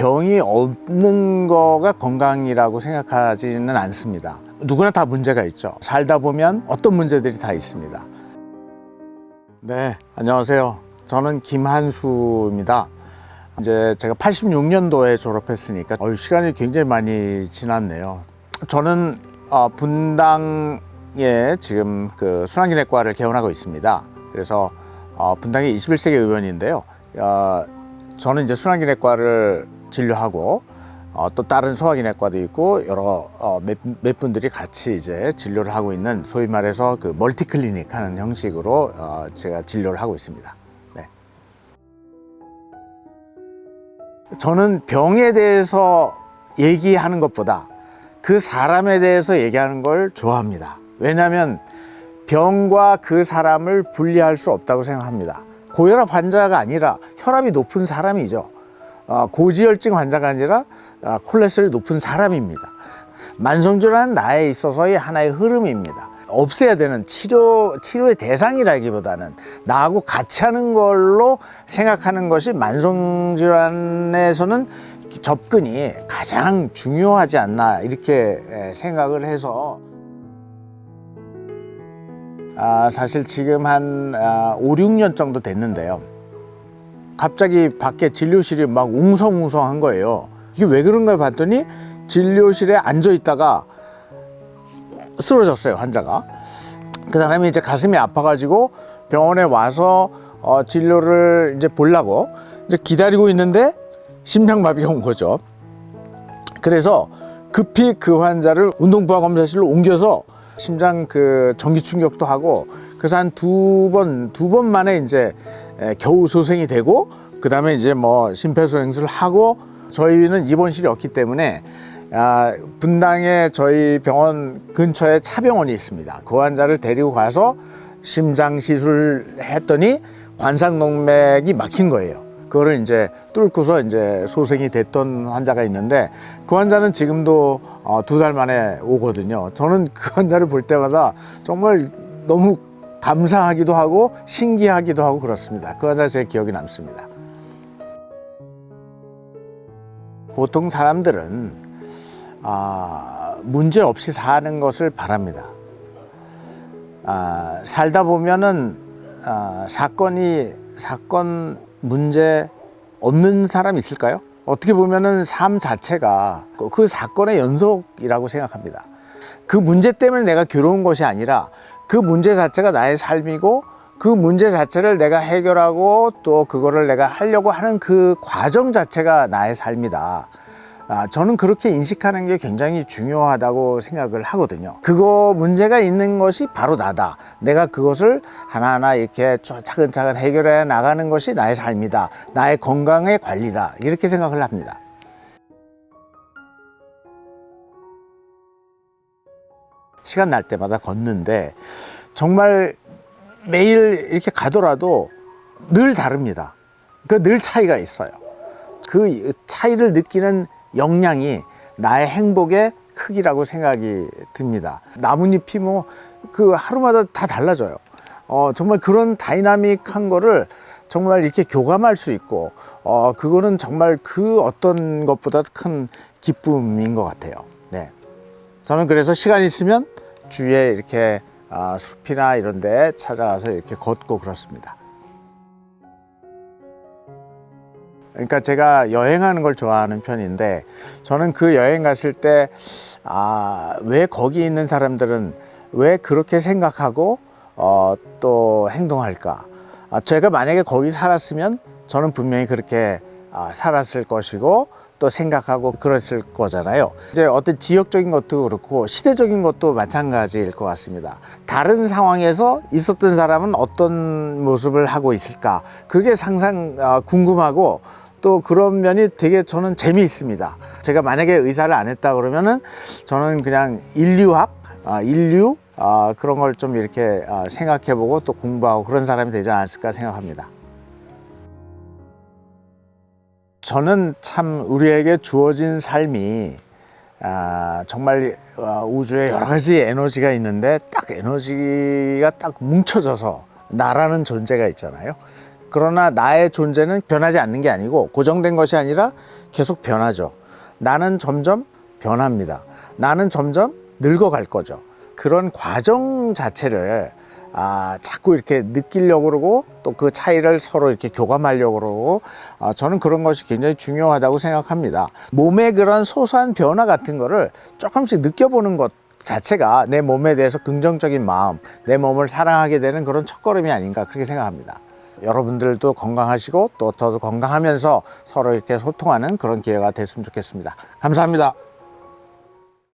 병이 없는 거가 건강이라고 생각하지는 않습니다. 누구나 다 문제가 있죠. 살다 보면 어떤 문제들이 다 있습니다. 네, 안녕하세요. 저는 김한수입니다. 이제 제가 86년도에 졸업했으니까 어, 시간이 굉장히 많이 지났네요. 저는 어, 분당에 지금 그 순환기내과를 개원하고 있습니다. 그래서 어, 분당의 21세기 의원인데요. 어, 저는 이제 순환기내과를 진료하고 어, 또 다른 소화기내과도 있고 여러 어, 몇, 몇 분들이 같이 이제 진료를 하고 있는 소위 말해서 그 멀티 클리닉 하는 형식으로 어, 제가 진료를 하고 있습니다. 네. 저는 병에 대해서 얘기하는 것보다 그 사람에 대해서 얘기하는 걸 좋아합니다. 왜냐하면 병과 그 사람을 분리할 수 없다고 생각합니다. 고혈압 환자가 아니라 혈압이 높은 사람이죠. 어, 고지혈증 환자가 아니라 어, 콜레스테롤이 높은 사람입니다. 만성질환은 나에 있어서의 하나의 흐름입니다. 없애야 되는 치료, 치료의 대상이라기보다는 나하고 같이 하는 걸로 생각하는 것이 만성 질환에서는 접근이 가장 중요하지 않나 이렇게 에, 생각을 해서 아, 사실 지금 한 아, 5, 6년 정도 됐는데요. 갑자기 밖에 진료실이 막 웅성웅성한 거예요. 이게 왜 그런가 봤더니 진료실에 앉아 있다가 쓰러졌어요, 환자가. 그 사람이 이제 가슴이 아파가지고 병원에 와서 어, 진료를 이제 보려고 이제 기다리고 있는데 심장마비가 온 거죠. 그래서 급히 그 환자를 운동부하 검사실로 옮겨서 심장 그 전기 충격도 하고 그래서 한 두 번 두 번 만에 이제 에, 겨우 소생이 되고 그 다음에 이제 뭐 심폐소생술을 하고 저희는 입원실이 없기 때문에 아, 분당에 저희 병원 근처에 차병원이 있습니다. 그 환자를 데리고 가서 심장 시술을 했더니 관상동맥이 막힌 거예요. 그거를 이제 뚫고서 이제 소생이 됐던 환자가 있는데 그 환자는 지금도 어, 두 달 만에 오거든요. 저는 그 환자를 볼 때마다 정말 너무 감사하기도 하고 신기하기도 하고 그렇습니다. 그 환자 제 기억이 남습니다. 보통 사람들은 아, 문제 없이 사는 것을 바랍니다. 아, 살다 보면은 아, 사건이 사건 문제 없는 사람 있을까요? 어떻게 보면은 삶 자체가 그- 그 사건의 연속이라고 생각합니다. 그 문제 때문에 내가 괴로운 것이 아니라 그 문제 자체가 나의 삶이고 그 문제 자체를 내가 해결하고 또 그거를 내가 하려고 하는 그 과정 자체가 나의 삶이다. 아, 저는 그렇게 인식하는 게 굉장히 중요하다고 생각을 하거든요. 그거 문제가 있는 것이 바로 나다. 내가 그것을 하나하나 이렇게 차- 차근차근 해결해 나가는 것이 나의 삶이다. 나의 건강의 관리다. 이렇게 생각을 합니다. 시간 날 때마다 걷는데 정말 매일 이렇게 가더라도 늘 다릅니다. 그 늘 차이가 있어요. 그 차이를 느끼는 역량이 나의 행복의 크기라고 생각이 듭니다. 나뭇잎이 뭐 그 하루마다 다 달라져요. 어, 정말 그런 다이나믹한 거를 정말 이렇게 교감할 수 있고, 어, 그거는 정말 그 어떤 것보다 큰 기쁨인 것 같아요. 네. 저는 그래서 시간 있으면 주위에 이렇게 아, 숲이나 이런 데 찾아가서 이렇게 걷고 그렇습니다. 그러니까 제가 여행하는 걸 좋아하는 편인데 저는 그 여행 갔을 때 아, 왜 거기 있는 사람들은 왜 그렇게 생각하고 어, 또 행동할까? 아, 제가 만약에 거기 살았으면 저는 분명히 그렇게 아, 살았을 것이고 또 생각하고 그랬을 거잖아요. 이제 어떤 지역적인 것도 그렇고 시대적인 것도 마찬가지일 것 같습니다. 다른 상황에서 있었던 사람은 어떤 모습을 하고 있을까? 그게 상상 아, 궁금하고 또 그런 면이 되게 저는 재미있습니다. 제가 만약에 의사를 안 했다 그러면은 저는 그냥 인류학, 아, 인류 아, 그런 걸 좀 이렇게 아, 생각해보고 또 공부하고 그런 사람이 되지 않았을까 생각합니다. 저는 참 우리에게 주어진 삶이 아, 정말 어, 우주에 여러 가지 에너지가 있는데 딱 에너지가 딱 뭉쳐져서 나라는 존재가 있잖아요. 그러나 나의 존재는 변하지 않는 게 아니고 고정된 것이 아니라 계속 변하죠. 나는 점점 변합니다. 나는 점점 늙어갈 거죠. 그런 과정 자체를 아, 자꾸 이렇게 느끼려고 그러고 또 그 차이를 서로 이렇게 교감하려고 그러고 아, 저는 그런 것이 굉장히 중요하다고 생각합니다. 몸의 그런 소소한 변화 같은 거를 조금씩 느껴보는 것 자체가 내 몸에 대해서 긍정적인 마음, 내 몸을 사랑하게 되는 그런 첫걸음이 아닌가 그렇게 생각합니다. 여러분들도 건강하시고 또 저도 건강하면서 서로 이렇게 소통하는 그런 기회가 됐으면 좋겠습니다. 감사합니다.